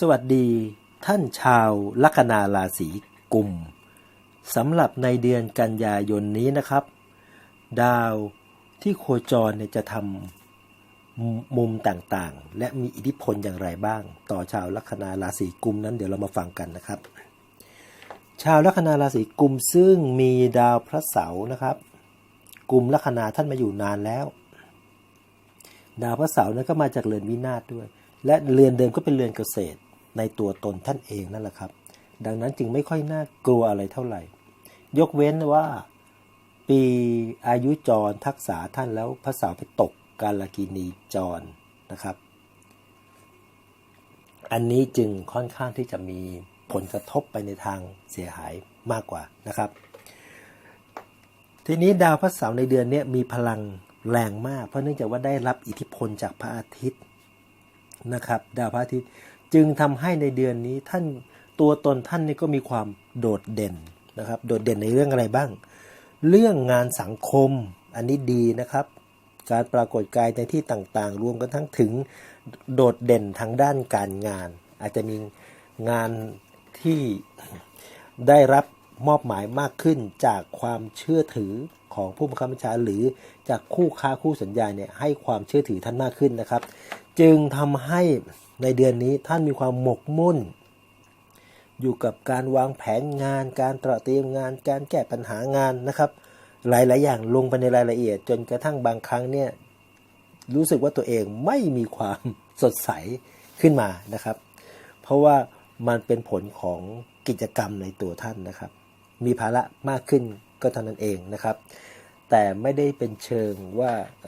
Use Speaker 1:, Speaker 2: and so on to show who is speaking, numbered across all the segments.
Speaker 1: สวัสดีท่านชาวลัคนาราศีกุมสำหรับในเดือนกันยายนนี้นะครับ ดาวที่โคจรเนี่ยจะทำมุมต่างๆ และมีอิทธิพลอย่างไรบ้าง ต่อชาวลัคนาราศีกุมนั้นเดี๋ยวเรามาฟังกันนะครับ ชาวลัคนาราศีกุมซึ่งมีดาวพระเสาร์นะครับกุมลัคนาท่านมาอยู่นานแล้ว ดาวพระเสาร์นั้นก็มาจากเรือนวินาศด้วย และเรือนเดิมก็เป็นเรือนเกษตร ในตัวตนท่านเองนั่นแหละครับ ดังนั้นจึงไม่ค่อยน่ากลัวอะไรเท่าไหร่ ยกเว้นว่าปีอายุจรทักษะท่านแล้วพระสาร์ไปตกกาลกินีจรนะครับ อันนี้จึงค่อนข้างที่จะมีผลกระทบไปในทางเสียหายมากกว่านะครับ ทีนี้ดาวพระเสาร์ในเดือนนี้มีพลังแรงมาก เพราะเนื่องจากว่าได้รับอิทธิพลจากพระอาทิตย์นะครับ ดาวพระอาทิตย์ จึงทำให้ในเดือนนี้ท่านตัวตนท่านนี่ก็มีความโดดเด่นนะครับ โดดเด่นในเรื่องอะไรบ้าง เรื่องงานสังคมอันนี้ดีนะครับ การปรากฏกายในที่ต่างๆ รวมกันทั้งถึงโดดเด่นทางด้านการงาน อาจจะมีงานที่ได้รับมอบหมายมากขึ้นจากความเชื่อถือของผู้บังคับบัญชาหรือจากคู่ค้าคู่สัญญาเนี่ยให้ความเชื่อถือท่านมากขึ้นนะครับ จึงทำให้ ในเดือนนี้ท่านมีความหมกมุ่น อยู่กับการวางแผนงาน การตระเตรียมงาน การแก้ปัญหางานนะครับ หลาย ๆ อย่างลงไปในรายละเอียด จนกระทั่งบางครั้งเนี่ยรู้สึกว่าตัวเองไม่มีความสดใสขึ้นมานะครับ เพราะว่ามันเป็นผลของกิจกรรมในตัวท่านนะครับ มีภาระมากขึ้นก็เท่านั้นเองนะครับ แต่ไม่ได้เป็นเชิงว่าเ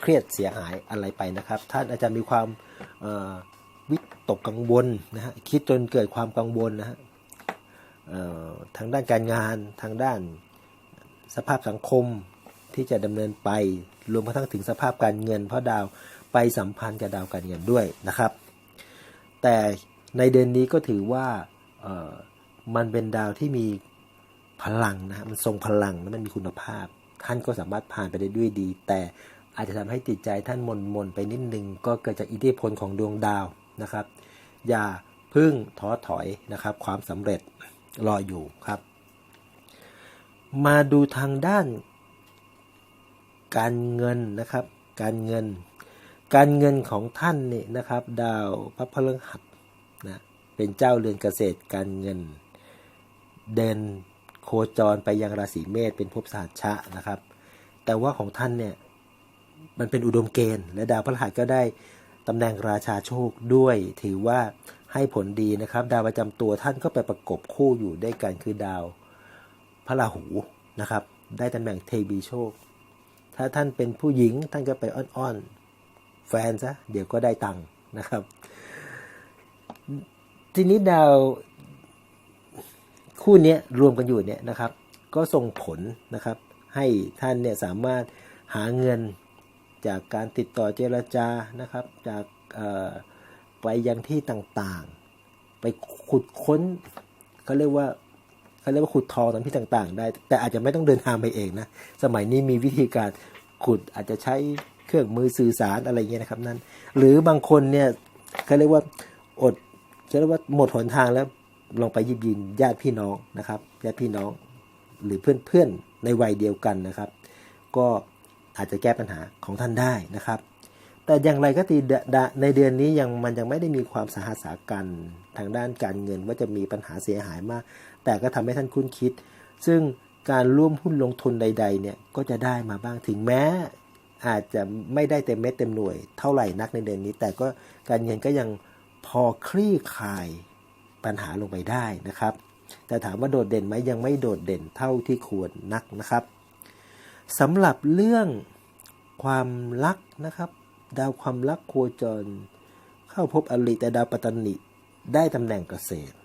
Speaker 1: เครียดเสียหายอะไรไปนะครับ ท่านอาจจะมีความ วิตกกังวลนะฮะคิดจนเกิดความกังวลนะฮะทางด้านการงานทางด้านสภาพสังคมที่จะดำเนินไปรวมกระทั่งถึงสภาพการเงิน เพราะดาวไปสัมพันธ์กับดาวการเงินด้วยนะครับ แต่ในเดือนนี้ก็ถือว่ามันเป็นดาวที่มีพลังนะมันทรงพลังและมันมีคุณภาพ ท่านก็สามารถผ่านไปได้ด้วยดี แต่อาจจะทำให้จิตใจท่านมนมนไปนิดนึงก็เกิดจากอิทธิพลของดวงดาว นะครับ อย่าพึ่งท้อถอยนะครับ ความสำเร็จรออยู่ครับ มาดูทางด้าน การเงินนะครับ การเงิน การเงินของท่านนี่นะครับ ดาวพระพฤหัสนะเป็นเจ้าเรือนเกษตรการเงิน เดินโคจรไปยังราศีเมษเป็นภพสหัชชะนะครับ แต่ว่าของท่านเนี่ยมันเป็นอุดมเกณฑ์และดาวพฤหัสก็ได้ ตำแหน่งราชาโชคด้วยถือว่าให้ผลดีนะครับ ดาวประจำตัวท่านก็ไปประกบคู่อยู่ด้วยกันคือดาวพระราหูนะครับ ได้ตำแหน่งเทวีโชค ถ้าท่านเป็นผู้หญิงท่านก็ไปอ้อนๆ แฟนซะเดี๋ยวก็ได้ตังค์นะครับ ทีนี้ดาวคู่นี้รวมกันอยู่เนี่ยนะครับ ก็ส่งผลนะครับ ให้ท่านเนี่ยสามารถหาเงิน จากการติดต่อเจรจานะครับ จากไปยังที่ต่างๆ ไปขุดค้นเขาเรียกว่าเขาเรียกว่าขุดทองตามที่ต่างๆ ได้ แต่อาจจะไม่ต้องเดินทางไปเองนะ สมัยนี้มีวิธีการขุดอาจจะใช้เครื่องมือสื่อสารอะไรเงี้ยนะครับนั่นหรือบางคนเนี่ยเขาเรียกว่าอดเขาเรียกว่าหมดหนทางแล้วลองไปยิบยินญาติพี่น้องนะครับญาติพี่น้องหรือเพื่อนๆในวัยเดียวกันนะครับ ก็ อาจจะแก้ปัญหาของท่านได้นะครับ แต่อย่างไรก็ตีในเดือนนี้ยังมันยังไม่ได้มีความสาหัสากันทางด้านการเงินว่าจะมีปัญหาเสียหายมาก แต่ก็ทำให้ท่านคุ้นคิด ซึ่งการร่วมหุ้นลงทุนใด ๆ เนี่ยก็จะได้มาบ้างถึงแม้ อาจจะไม่ได้เต็มเม็ดเต็มหน่วยเท่าไหร่นักในเดือนนี้ แต่ก็การเงินก็ยังพอคลี่คลายปัญหาลงไปได้นะครับ แต่ถามว่าโดดเด่นไหมยังไม่โดดเด่นเท่าที่ควรนักนะครับ สำหรับเรื่องความรักนะครับ ดาวความรักโคจร เข้าพบอริแต่ดาวปัตตนิได้ตำแหน่งเกษตร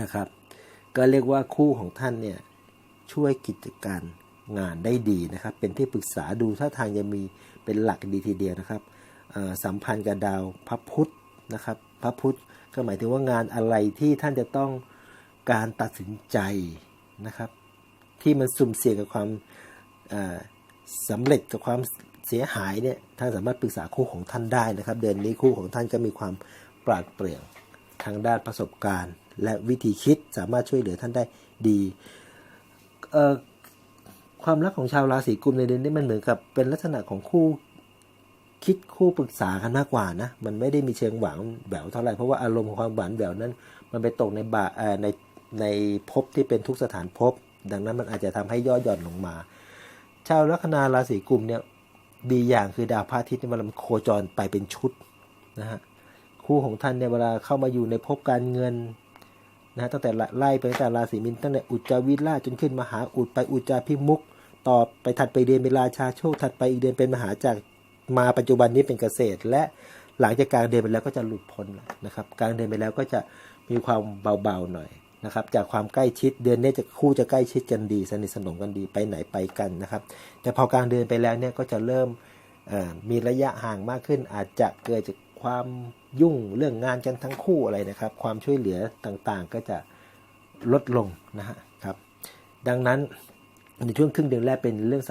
Speaker 1: นะครับ ก็เรียกว่าคู่ของท่านเนี่ยช่วยกิจการงานได้ดีนะครับ เป็นที่ปรึกษาดูท่าทางจะมีเป็นหลักดีทีเดียวนะครับสัมพันธ์กับดาวพระพุธนะครับ พระพุธก็หมายถึงว่างานอะไรที่ท่านจะต้องการตัดสินใจนะครับ ที่มันสุ่มเสี่ยงกับความ สำเร็จกับความเสียหายเนี่ยท่านสามารถปรึกษาคู่ของท่านได้นะครับ เดือนนี้คู่ของท่านก็มีความปราดเปรื่องทางด้านประสบการณ์ และวิธีคิดสามารถช่วยเหลือท่านได้ดีความรักของชาวราศีกุมในเดือนนี้มันเหมือนกับเป็นลักษณะของคู่คิดคู่ปรึกษากันมากกว่านะ มันไม่ได้มีเชิงหวานแหววเท่าไหร่ เพราะว่าอารมณ์ของความหวานแหววนั้น มันไปตกในบาในในภพที่เป็นทุกสถานภพดังนั้นมันอาจจะทำให้ย่อหย่อนลงมา ชาวลัคนาราศีกุมเนี่ยดีอย่างคือดาวพระอาทิตย์เนี่ยมันโคจรไปเป็นชุดนะฮะคู่ของท่านเนี่ยเวลาเข้ามาอยู่ในภพการเงินนะฮะตั้งแต่ไล่ไปตั้งแต่ราศีมินตั้งแต่อุจจาวิลาจนขึ้นมหาอุดไปอุจจาพิมุกต่อไปถัดไปเดือนเป็นราชาโชคถัดไปอีกเดือนเป็นมหาจากรมาปัจจุบันนี้เป็นเกษตร และหลังจากกลางเดือนไปแล้วก็จะหลุดพ้นนะครับ กลางเดือนไปแล้วก็จะมีความเบาๆหน่อย นะครับจากความใกล้ชิดเดือนนี้จะคู่จะใกล้ชิดกันดีสนิทสนมกันดีไปไหนไปกันนะครับ แต่พอกลางเดือนไปแล้วเนี่ยก็จะเริ่มมีระยะห่างมากขึ้น อาจจะเกิดจากความยุ่งเรื่องงานกันทั้งคู่อะไรนะครับ ความช่วยเหลือต่างๆก็จะลดลงนะฮะครับ ดังนั้นในช่วงครึ่งเดือนแรกเป็นเรื่อง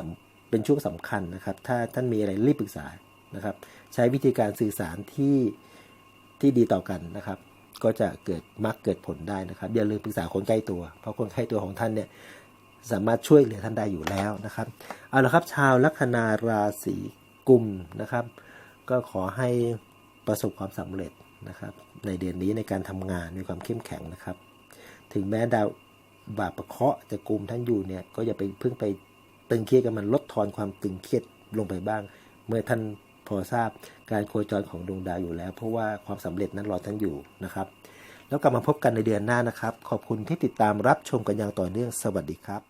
Speaker 1: เป็นช่วงสำคัญนะครับ ถ้าท่านมีอะไรรีบปรึกษานะครับ ใช้วิธีการสื่อสารที่ที่ดีต่อกันนะครับ ก็จะเกิดมักเกิดผลได้นะครับ อย่าลืมปรึกษาคนใกล้ตัว เพราะคนใกล้ตัวของท่านเนี่ยสามารถช่วยเหลือท่านได้อยู่แล้วนะครับเอาละครับชาวลัคนาราศีกุมนะครับ ก็ขอให้ประสบความสำเร็จนะครับ ในเดือนนี้ในการทำงานมีความเข้มแข็งนะครับ ถึงแม้ดาวบาปประเคาะจะกุมท่านอยู่เนี่ยก็อย่าไปเพิ่งไปตึงเครียดกับมันลดทอนความตึงเครียดลงไปบ้าง เมื่อท่าน พอทราบการโคจรของดวงดาวอยู่แล้ว เพราะว่าความสำเร็จนั้นรอท่านอยู่นะครับ แล้วกลับมาพบกันในเดือนหน้านะครับ ขอบคุณที่ติดตามรับชมกันอย่างต่อเนื่องสวัสดีครับ